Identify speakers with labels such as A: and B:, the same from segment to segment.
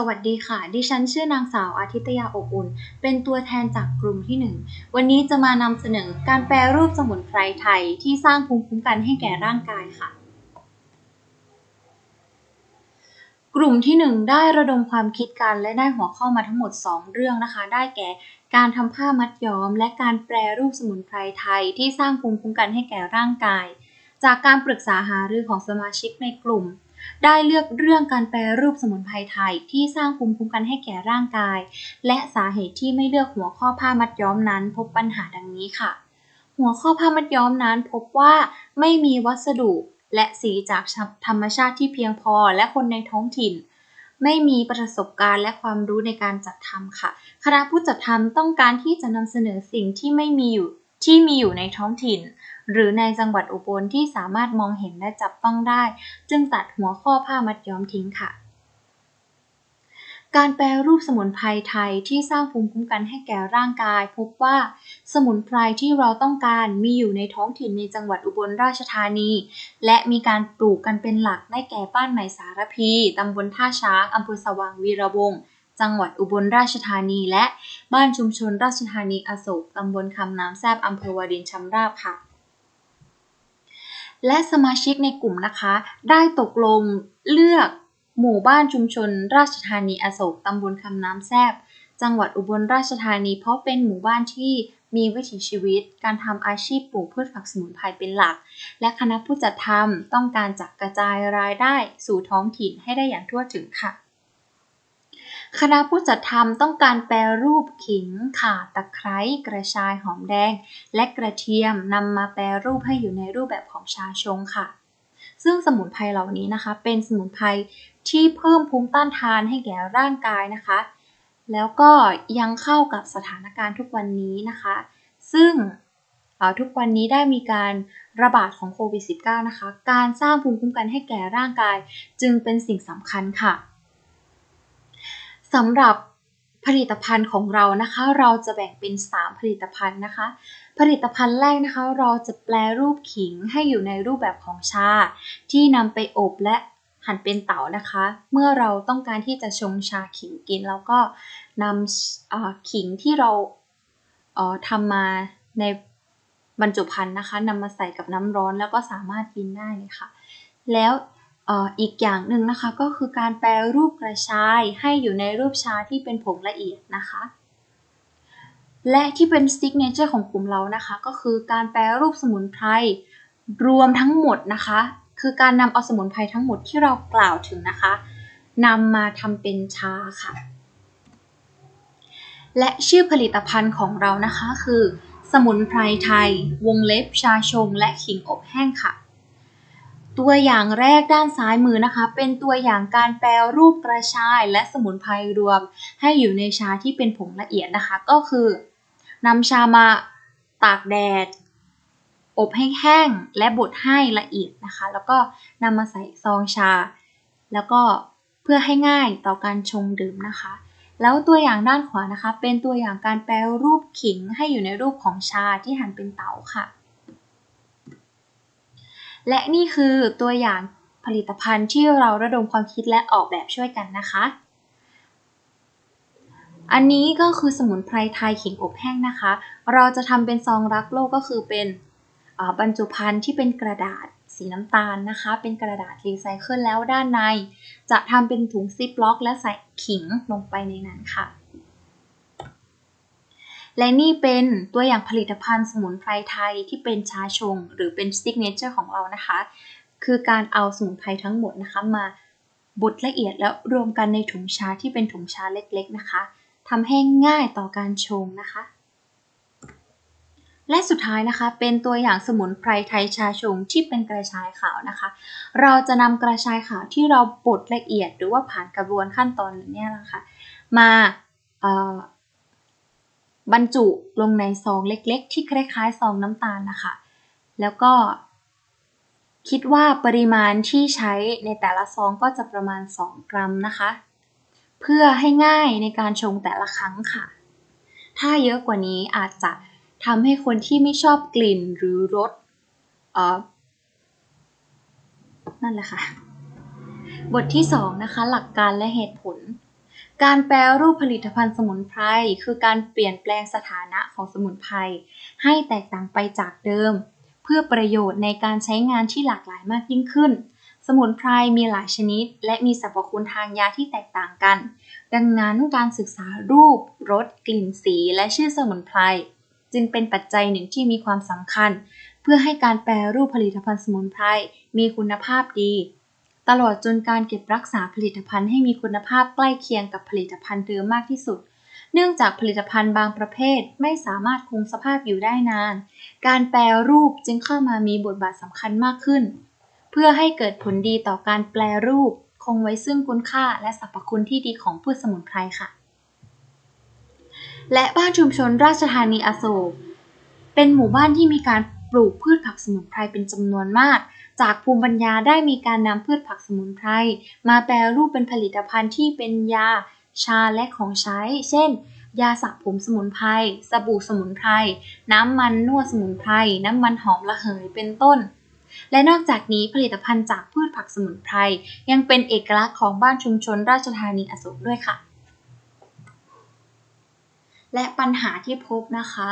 A: สวัสดีค่ะ ดิฉันชื่อนางสาวอาทิตยาอบอุ่น เป็นตัวแทนจากกลุ่มที่ 1 วันนี้จะมานำเสนอการแปรรูปสมุนไพรไทยที่สร้างภูมิคุ้มกันให้แก่ร่างกายค่ะ กลุ่มที่ 1 ได้ระดมความคิดกันและได้หัวข้อมาทั้งหมด 2 เรื่องนะคะ ได้แก่การทำผ้ามัดย้อม และการแปรรูปสมุนไพรไทยที่สร้างภูมิคุ้มกันให้แก่ร่างกาย จากการปรึกษาหารือของสมาชิกในกลุ่ม ได้เลือกเรื่องการแปรรูปสมุนไพรไทยที่สร้างภูมิคุ้มกันให้แก่ร่างกาย และสาเหตุที่ไม่เลือกหัวข้อผ้ามัดย้อมนั้น พบปัญหาดังนี้ค่ะ หัวข้อผ้ามัดย้อมนั้นพบว่าไม่มีวัสดุและสีจากธรรมชาติที่เพียงพอและคนในท้องถิ่น ไม่มีประสบการณ์และความรู้ในการจัดทำค่ะ คณะผู้จัดทำต้องการที่จะนำเสนอสิ่งที่ไม่มีอยู่ที่มีอยู่ในท้องถิ่น หรือในจังหวัดอุบลที่สามารถมองเห็นและจับต้องได้ จึงตัดหัวข้อผ้ามัดย้อมทิ้งค่ะ การแปรรูปสมุนไพรไทยที่สร้างภูมิคุ้มกันให้แก่ร่างกาย พบว่าสมุนไพรที่เราต้องการมีอยู่ในท้องถิ่นในจังหวัดอุบลราชธานี และมีการปลูกกันเป็นหลักได้แก่บ้านใหม่สารพีตำบลท่าช้างอำเภอสว่างวีระวงศ์จังหวัดอุบลราชธานีและบ้านชุมชนราชธานีอโศกตำบลคำน้ำแซบอำเภอวารินชำราบค่ะ และสมาชิกในกลุ่มนะคะ ได้ตกลงเลือกหมู่บ้านชุมชน ราชธานีอโศกตำบลคำน้ำแซบจังหวัดอุบลราชธานี เพราะเป็นหมู่บ้านที่มีวิถีชีวิต การทำอาชีพปลูกพืชผักสมุนไพรเป็นหลัก และคณะผู้จัดทำต้องการจักกระจายรายได้สู่ท้องถิ่นให้ได้อย่างทั่วถึงค่ะ คณะผู้จัดทำต้องการแปรรูปขิง ข่า ตะไคร้ กระชาย หอมแดง และกระเทียมนำมาแปรรูปให้อยู่ในรูปแบบของชาชงค่ะ ซึ่งสมุนไพรเหล่านี้นะคะ เป็นสมุนไพรที่เพิ่มภูมิต้านทานให้แก่ร่างกายนะคะ แล้วก็ยังเข้ากับสถานการณ์ทุกวันนี้นะคะ ซึ่งทุกวันนี้ได้มีการระบาดของโควิด -19 นะคะ การสร้างภูมิคุ้มกันให้แก่ร่างกายจึงเป็นสิ่งสำคัญค่ะ สำหรับผลิตภัณฑ์ของเรานะคะ เราจะแบ่งเป็น 3 ผลิตภัณฑ์นะคะ ผลิตภัณฑ์แรกนะคะ เราจะแปลรูปขิงให้อยู่ในรูปแบบของชา ที่นำไปอบและหั่นเป็นเต๋านะคะ เมื่อเราต้องการที่จะชงชาขิงกิน เราก็นำขิงที่เราทำมาในบรรจุภัณฑ์นะคะนำมาใส่กับน้ำร้อนแล้วก็สามารถกินได้เลยค่ะ แล้ว อีกอย่างหนึ่งนะคะก็คือการแปรรูปกระชายให้อยู่ในรูปชาที่เป็นผงละเอียดนะคะ และที่เป็นสติ๊กเนเจอร์ของกลุ่มเรานะคะ ก็คือการแปรรูปสมุนไพรรวมทั้งหมดนะคะ คือการนำเอาสมุนไพรทั้งหมดที่เรากล่าวถึงนะคะนำมาทำเป็นชาค่ะ และชื่อผลิตภัณฑ์ของเรานะคะคือ สมุนไพรไทย วงเล็บชาชง และขิงอบแห้งค่ะ ตัวอย่างแรกด้านซ้ายมือนะคะ เป็นตัวอย่างการแปลรูปกระชายและสมุนไพรรวม ให้อยู่ในชาที่เป็นผงละเอียดนะคะ ก็คือนำชามาตากแดด อบให้แห้งและบดให้ละเอียดนะคะ แล้วก็นำมาใส่ซองชา แล้วก็เพื่อให้ง่ายต่อการชงดื่มนะคะ แล้วตัวอย่างด้านขวานะคะ เป็นตัวอย่างการแปลรูปขิงให้อยู่ในรูปของชาที่หั่นเป็นเต๋าค่ะ และนี่คือตัวอย่างผลิตภัณฑ์ที่เราระดมความคิดและออกแบบช่วยกันนะคะ อันนี้ก็คือสมุนไพรไทยขิงอบแห้งนะคะ เราจะทำเป็นซองรักโลกก็คือเป็นบรรจุภัณฑ์ที่เป็นกระดาษสีน้ำตาลนะคะ เป็นกระดาษรีไซเคิลแล้วด้านใน จะทำเป็นถุงซิปล็อกและใส่ขิงลงไปในนั้นค่ะ และนี่เป็นตัวอย่างผลิตภัณฑ์สมุนไพรไทยที่เป็นชาชง หรือเป็นซิกเนเจอร์ของเรานะคะ คือการเอาสมุนไพรทั้งหมดนะคะมาบดละเอียดแล้วรวมกันในถุงชาที่เป็นถุงชาเล็กๆนะคะทำให้ง่ายต่อการชงนะคะ และสุดท้ายนะคะเป็นตัวอย่างสมุนไพรไทยชาชงที่เป็นกระชายขาวนะคะ เราจะนำกระชายขาวที่เราบดละเอียดหรือว่าผ่านกระบวนขั้นตอนนี้นะคะ มา บรรจุลงในซองเล็กๆ ที่คล้ายๆซองน้ำตาลนะคะ แล้วก็คิดว่าปริมาณที่ใช้ในแต่ละซองก็จะประมาณ 2 กรัมนะคะ เพื่อให้ง่ายในการชงแต่ละครั้งค่ะ ถ้าเยอะกว่านี้อาจจะทำให้คนที่ไม่ชอบกลิ่นหรือรสเออนั่นแหละค่ะ บทที่ 2 นะคะ หลักการและเหตุผล การแปรรูปผลิตภัณฑ์สมุนไพรคือการเปลี่ยนแปลงสถานะของสมุนไพรให้แตกต่างไปจากเดิม เพื่อประโยชน์ในการใช้งานที่หลากหลายมากยิ่งขึ้น สมุนไพรมีหลายชนิด และมีสรรพคุณทางยาที่แตกต่างกัน ดังนั้นการศึกษารูปรสกลิ่นสี และชื่อสมุนไพรจึงเป็นปัจจัยหนึ่งที่มีความสำคัญ เพื่อให้การแปรรูปผลิตภัณฑ์สมุนไพรมีคุณภาพดี ตลอดจนการเก็บรักษาผลิตภัณฑ์ให้มีคุณภาพใกล้เคียงกับผลิตภัณฑ์เดิมมากที่สุด เนื่องจากผลิตภัณฑ์บางประเภทไม่สามารถคงสภาพอยู่ได้นาน การแปรรูปจึงเข้ามามีบทบาทสำคัญมากขึ้น เพื่อให้เกิดผลดีต่อการแปรรูป คงไว้ซึ่งคุณค่าและสรรพคุณที่ดีของพืชสมุนไพรค่ะ และบ้านชุมชนราชธานีอโศกเป็นหมู่บ้านที่มีการปลูกพืชผักสมุนไพรเป็นจำนวนมาก จากภูมิปัญญาได้มีการนำพืชผักสมุนไพรมาแปรรูปเป็นผลิตภัณฑ์ที่เป็นยาชาและของใช้ เช่น ยาสระผมสมุนไพร สบู่สมุนไพร น้ำมันนวดสมุนไพร น้ำมันหอมระเหย เป็นต้น และนอกจากนี้ผลิตภัณฑ์จากพืชผักสมุนไพร ยังเป็นเอกลักษณ์ของบ้านชุมชนราชธานีอโศกด้วยค่ะ และปัญหาที่พบนะคะ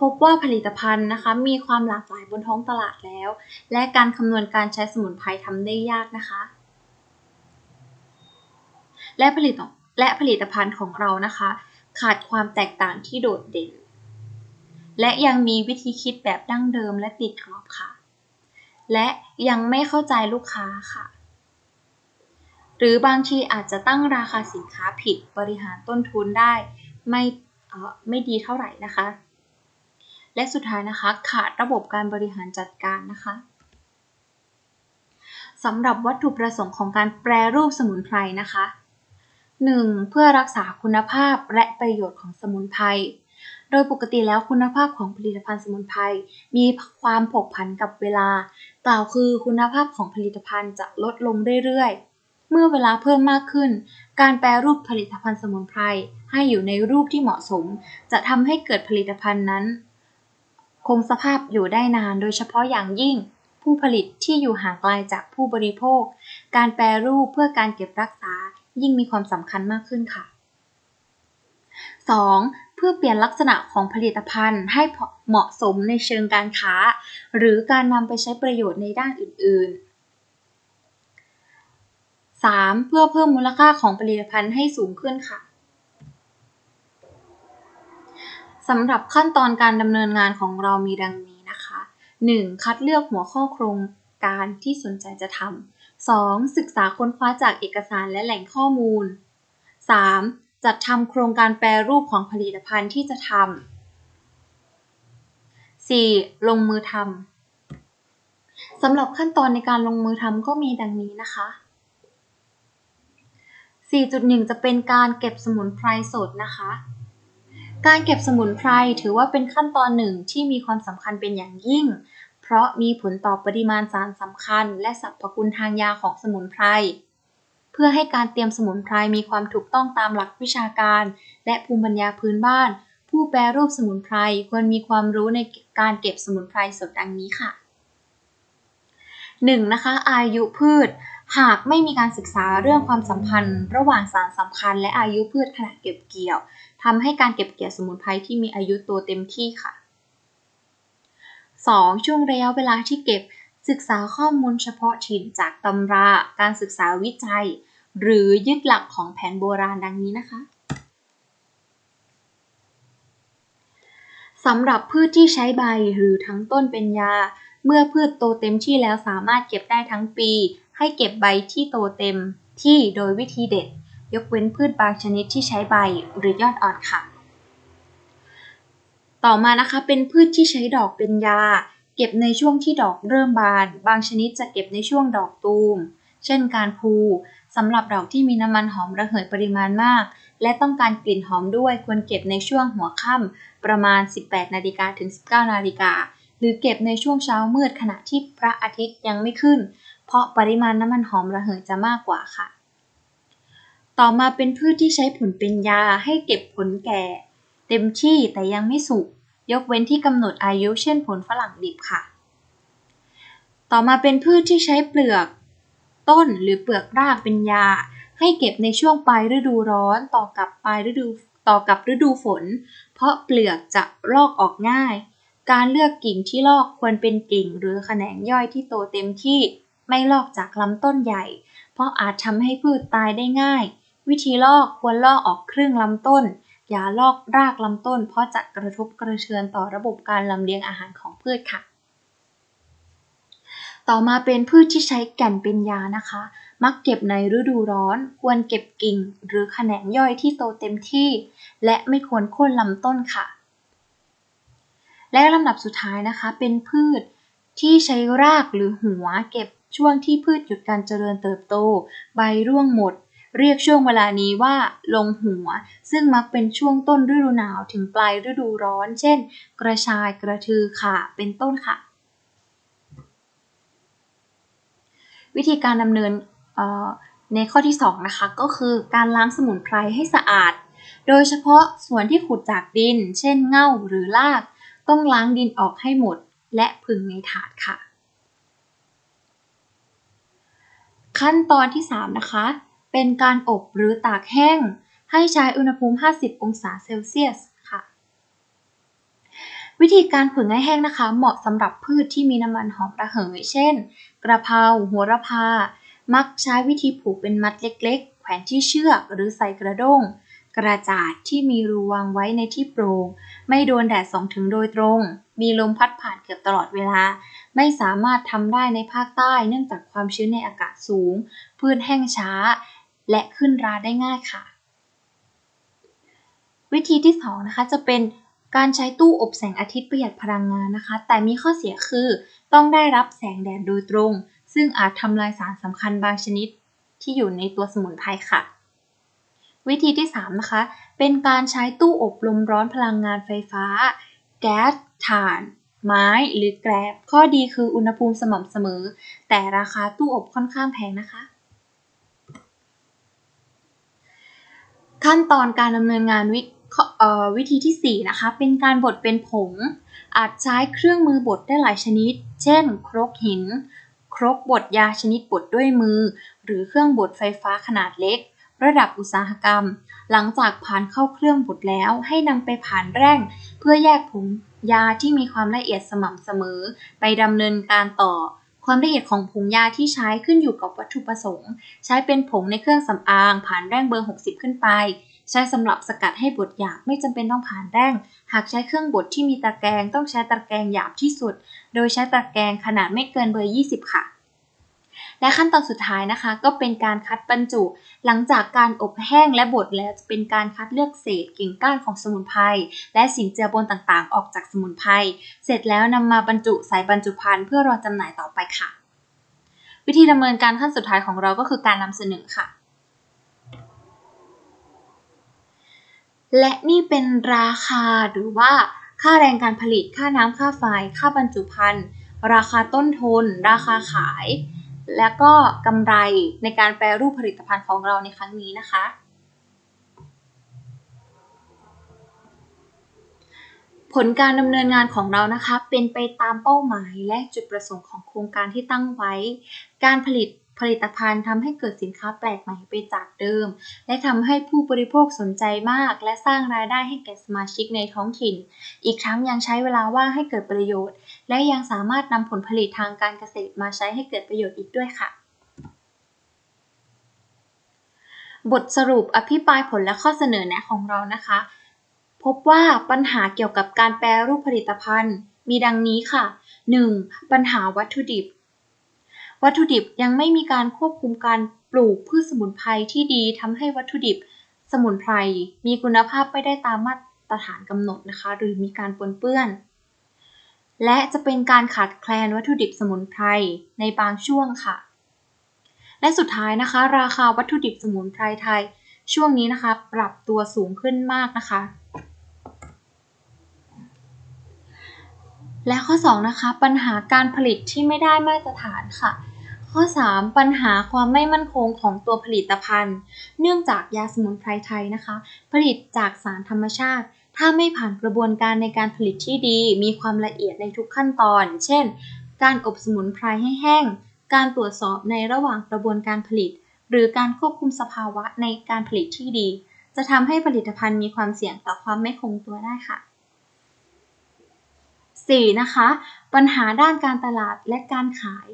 A: พบว่าผลิตภัณฑ์นะคะมีความหลากหลายบนท้องตลาดแล้ว และการคำนวณการใช้สมุนไพรทำได้ยากนะคะ และผลิตและผลิตภัณฑ์ของเรานะคะ ขาดความแตกต่างที่โดดเด่น และยังมีวิธีคิดแบบดั้งเดิมและติดกรอบค่ะ และยังไม่เข้าใจลูกค้าค่ะ หรือบางทีอาจจะตั้งราคาสินค้าผิดบริหารต้นทุนได้ไม่ไม่ดีเท่าไหร่นะคะ และสุดท้ายนะคะขาดระบบการบริหารจัดการนะคะสำหรับวัตถุประสงค์ของการแปรรูปสมุนไพรนะคะ 1. เพื่อรักษาคุณภาพและประโยชน์ของสมุนไพร โดยปกติแล้วคุณภาพของผลิตภัณฑ์สมุนไพรมีความผกผันกับเวลา กล่าวคือคุณภาพของผลิตภัณฑ์จะลดลงเรื่อยๆ เมื่อเวลาเพิ่มมากขึ้น การแปรรูปผลิตภัณฑ์สมุนไพรให้อยู่ในรูปที่เหมาะสม จะทำให้เกิดผลิตภัณฑ์นั้น คงสภาพอยู่ได้นานโดยเฉพาะอย่างยิ่ง ผู้ผลิตที่อยู่ห่างไกลจากผู้บริโภค การแปรรูปเพื่อการเก็บรักษายิ่งมีความสำคัญมากขึ้นค่ะ 2. เพื่อเปลี่ยนลักษณะของผลิตภัณฑ์ให้เหมาะสมในเชิงการค้า หรือการนำไปใช้ประโยชน์ในด้านอื่น ๆ 3. เพื่อเพิ่มมูลค่าของผลิตภัณฑ์ให้สูงขึ้นค่ะ สำหรับขั้นตอนการดำเนินงานของเรามีดังนี้นะคะ 1. คัดเลือกหัวข้อโครงการที่สนใจจะทำ 2. ศึกษาค้นคว้าจากเอกสารและแหล่งข้อมูล 3. จัดทำโครงการแปรรูปของผลิตภัณฑ์ที่จะทำ 4. ลงมือทำสำหรับขั้นตอนในการลงมือทำก็มีดังนี้นะคะ 4.1 จะเป็นการเก็บสมุนไพรสดนะคะ การเก็บสมุนไพรถือว่าเป็นขั้นตอนหนึ่งที่มีความสำคัญเป็นอย่างยิ่ง เพราะมีผลต่อปริมาณสารสำคัญ และสรรพคุณทางยาของสมุนไพร เพื่อให้การเตรียมสมุนไพรมีความถูกต้องตามหลักวิชาการ และภูมิปัญญาพื้นบ้าน ผู้แปรรูปสมุนไพรควรมีความรู้ในการเก็บสมุนไพรสดดังนี้ค่ะ 1. นะคะอายุพืช หากไม่มีการศึกษาเรื่องความสัมพันธ์ ระหว่างสารสำคัญ และอายุพืชขณะเก็บเกี่ยวทำให้การเก็บเกี่ยวสมุนไพรที่มีอายุตัวเต็มที่ค่ะ 2. ช่วงระยะเวลาที่เก็บศึกษาข้อมูลเฉพาะถิ่นจากตำรา การศึกษาวิจัย หรือยึดหลักของแผนโบราณดังนี้นะคะสำหรับพืชที่ใช้ใบหรือทั้งต้นเป็นยา เมื่อพืชโตเต็มที่แล้วสามารถเก็บได้ทั้งปี ให้เก็บใบที่โตเต็มที่โดยวิธีเด็ด ยกเว้นพืชบางชนิดที่ใช้ใบหรือยอดอ่อนค่ะ ต่อมานะคะเป็นพืชที่ใช้ดอกเป็นยา เก็บในช่วงที่ดอกเริ่มบาน บางชนิดจะเก็บในช่วงดอกตูม เช่นการพูสำหรับดอกที่มีน้ำมันหอมระเหยปริมาณมาก และต้องการกลิ่นหอมด้วยควรเก็บในช่วงหัวค่ำประมาณ 18นาฬิกาถึง 19นาฬิกาหรือเก็บในช่วงเช้ามืดขณะที่พระอาทิตย์ยังไม่ขึ้น เพราะปริมาณน้ำมันหอมระเหยจะมากกว่าค่ะ ต่อมาเป็นพืชที่ใช้ผลเป็นยาให้เก็บผลแก่ เต็มที่แต่ยังไม่สุก ยกเว้นที่กำหนดอายุเช่นผลฝรั่งดิบค่ะ ต่อมาเป็นพืชที่ใช้เปลือกต้นหรือเปลือกรากเป็นยา ให้เก็บในช่วงปลายฤดูร้อนต่อกับปลายฤดูต่อกับฤดูฝน เพราะเปลือกจะลอกออกง่าย การเลือกกิ่งที่ลอกควรเป็นกิ่งหรือแขนงย่อยที่โตเต็มที่ ไม่ลอกจากลำต้นใหญ่ เพราะอาจทำให้พืชตายได้ง่าย วิธีลอกควรลอกออกครึ่งลำต้น อย่าลอกรากลำต้น เพราะจะกระทบกระเทือนต่อระบบการลำเลียงอาหารของพืชค่ะ ต่อมาเป็นพืชที่ใช้แก่นเป็นยานะคะ มักเก็บในฤดูร้อน ควรเก็บกิ่ง หรือแขนงย่อยที่โตเต็มที่ และไม่ควรโค่นลำต้นค่ะ และลำดับสุดท้ายนะคะเป็นพืชที่ใช้รากหรือหัวเก็บ ช่วงที่พืชหยุดการเจริญเติบโต ใบร่วงหมด เรียกช่วงเวลานี้ว่า ลงหัว ซึ่งมักเป็นช่วงต้นฤดูหนาวถึงปลายฤดูร้อน เช่น กระชายกระทือข่าเป็นต้นค่ะ วิธีการดำเนินในข้อที่ 2 นะคะ ก็คือการล้างสมุนไพรให้สะอาด โดยเฉพาะส่วนที่ขุดจากดิน เช่นเง่าหรือราก ต้องล้างดินออกให้หมด และผึ่งในถาดค่ะ ขั้นตอนที่ 3 นะคะ เป็นการอบหรือตากแห้ง ให้ใช้อุณหภูมิ 50 องศาเซลเซียสค่ะ วิธีการผึ่งให้แห้งนะคะ เหมาะสำหรับพืชที่มีน้ำมันหอมระเหย เช่น กระเพราโหระพา มักใช้วิธีผูกเป็นมัดเล็กๆ แขวนที่เชือกหรือใส่กระด้ง กระจาดที่มีรูวางไว้ในที่โปร่งไม่โดนแดดส่องถึงโดยตรง มีลมพัดผ่านเกือบตลอดเวลา ไม่สามารถทำได้ในภาคใต้เนื่องจากความชื้นในอากาศสูง พืชแห้งช้า และขึ้นราได้ง่ายค่ะ วิธีที่2นะคะจะเป็นการใช้ตู้อบแสงอาทิตย์ประหยัดพลังงานนะคะ แต่มีข้อเสียคือต้องได้รับแสงแดดโดยตรง ซึ่งอาจทำลายสารสำคัญบางชนิดที่อยู่ในตัวสมุนไพรค่ะ วิธีที่ 3 นะคะ เป็นการใช้ตู้อบลมร้อนพลังงานไฟฟ้า แก๊สถ่าน ไม้หรือแกลบ ข้อดีคืออุณหภูมิสม่ำเสมอ แต่ราคาตู้อบค่อนข้างแพงนะคะ ขั้นตอนการดำเนินงานวิวิธีที่ 4 นะคะ เป็นการบดเป็นผง อาจใช้เครื่องมือบดได้หลายชนิด เช่น ครกหิน ครกบดยาชนิดบดด้วยมือ หรือเครื่องบดไฟฟ้าขนาดเล็ก ระดับอุตสาหกรรม หลังจากผ่านเข้าเครื่องบดแล้วให้นำไปผ่านแร่ง เพื่อแยกผงยาที่มีความละเอียดสม่ำเสมอ ไปดำเนินการต่อ ความละเอียดของผงยาที่ใช้ขึ้นอยู่กับวัตถุประสงค์ ใช้เป็นผงในเครื่องสำอาง ผ่านแร่งเบอร์ 60 ขึ้นไป ใช้สำหรับสกัดให้บดหยาบไม่จำเป็นต้องผ่านแร่ง หากใช้เครื่องบดที่มีตะแกรงต้องใช้ตะแกรงหยาบที่สุด โดยใช้ตะแกรงขนาดไม่เกินเบอร์ 20 ค่ะ และขั้นตอนสุดท้ายนะคะ ก็เป็นการคัดบรรจุ หลังจากการอบแห้งและบดแล้วจะเป็นการคัดเลือกเศษกิ่งก้านของสมุนไพรและสิ่งเจือปนต่างๆ ออกจากสมุนไพรเสร็จแล้วนำมาบรรจุใส่บรรจุภัณฑ์เพื่อรอจำหน่ายต่อไปค่ะ วิธีดำเนินการขั้นสุดท้ายของเราก็คือการนำเสนอค่ะและนี่เป็นราคาหรือว่าค่าแรงการผลิต ค่าน้ำค่าไฟ ค่าบรรจุภัณฑ์ ราคาต้นทุน ราคาขาย และก็กำไรในการแปรรูปผลิตภัณฑ์ของเราในครั้งนี้นะคะ ผลการดำเนินงานของเรานะคะ เป็นไปตามเป้าหมายและจุดประสงค์ของโครงการที่ตั้งไว้ การผลิต ผลิตภัณฑ์ทำให้เกิดสินค้าแปลกใหม่ไปจากเดิม และทำให้ผู้บริโภคสนใจมาก และสร้างรายได้ให้แก่สมาชิกในท้องถิ่น อีกทั้งยังใช้เวลาว่างให้เกิดประโยชน์ และยังสามารถนำผลผลิตทางการเกษตรมาใช้ให้เกิดประโยชน์อีกด้วยค่ะบทสรุปอภิปรายผลและข้อเสนอแนะของเรานะคะ พบว่าปัญหาเกี่ยวกับการแปรรูปผลิตภัณฑ์ มีดังนี้ค่ะ 1. ปัญหาวัตถุดิบ วัตถุดิบยังไม่มีการควบคุมการปลูกพืชสมุนไพรที่ดีทำให้วัตถุดิบสมุนไพรมีคุณภาพไม่ได้ตามมาตรฐานกำหนดนะคะ หรือมีการปนเปื้อน และจะเป็นการขาดแคลนวัตถุดิบสมุนไพรในบางช่วงค่ะ และสุดท้ายนะคะ ราคาวัตถุดิบสมุนไพรไทย ช่วงนี้นะคะ ปรับตัวสูงขึ้นมากนะคะ และข้อ 2 นะคะ ปัญหาการผลิตที่ไม่ได้มาตรฐานค่ะ ข้อ 3 ปัญหาความไม่มั่นคงของตัวผลิตภัณฑ์ เนื่องจากยาสมุนไพรไทยนะคะ ผลิตจากสารธรรมชาติ ถ้าไม่ผ่านกระบวนการในการผลิตที่ดี มีความละเอียดในทุกขั้นตอน เช่น การอบสมุนไพรให้แห้ง การตรวจสอบในระหว่างกระบวนการผลิต หรือการควบคุมสภาวะในการผลิตที่ดี จะทำให้ผลิตภัณฑ์มีความเสี่ยงต่อความไม่คงตัวได้ค่ะ 4. นะคะ ปัญหาด้านการตลาดและการขาย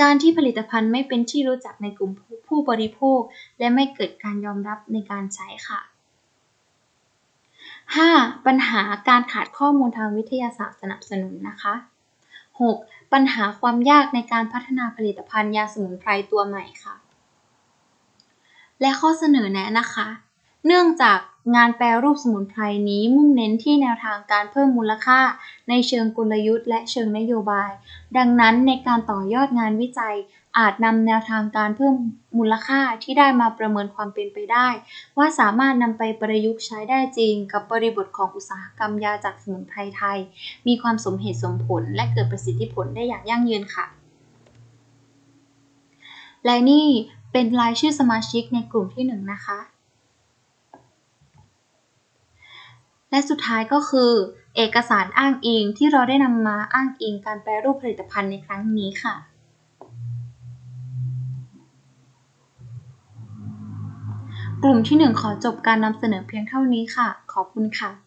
A: การที่ผลิตภัณฑ์ไม่เป็นที่รู้จักในกลุ่มผู้บริโภค และไม่เกิดการยอมรับในการใช้ค่ะ 5. ปัญหาการขาดข้อมูลทางวิทยาศาสตร์สนับสนุนนะคะ 6. ปัญหาความยากในการพัฒนาผลิตภัณฑ์ยาสมุนไพรตัวใหม่ค่ะ และข้อเสนอแนะนะคะ เนื่องจาก งานแปรรูปสมุนไพรนี้มุ่งเน้นที่แนวทางการเพิ่มมูลค่า ในเชิงกลยุทธ์และเชิงนโยบาย ดังนั้นในการต่อยอดงานวิจัย อาจนำแนวทางการเพิ่มมูลค่าที่ได้มาประเมินความเป็นไปได้ ว่าสามารถนำไปประยุกต์ใช้ได้จริง กับบริบทของอุตสาหกรรมยาจากสมุนไพรไทย มีความสมเหตุสมผลและเกิดประสิทธิผลได้อย่างยั่งยืนค่ะ และนี่เป็นรายชื่อสมาชิกในกลุ่มที่หนึ่งนะคะ และสุดท้ายก็คือ เอกสารอ้างอิงที่เราได้นำมาอ้างอิงการแปรรูปผลิตภัณฑ์ในครั้งนี้ค่ะ กลุ่มที่ 1 ขอจบการนำเสนอเพียงเท่านี้ค่ะ ขอบคุณค่ะ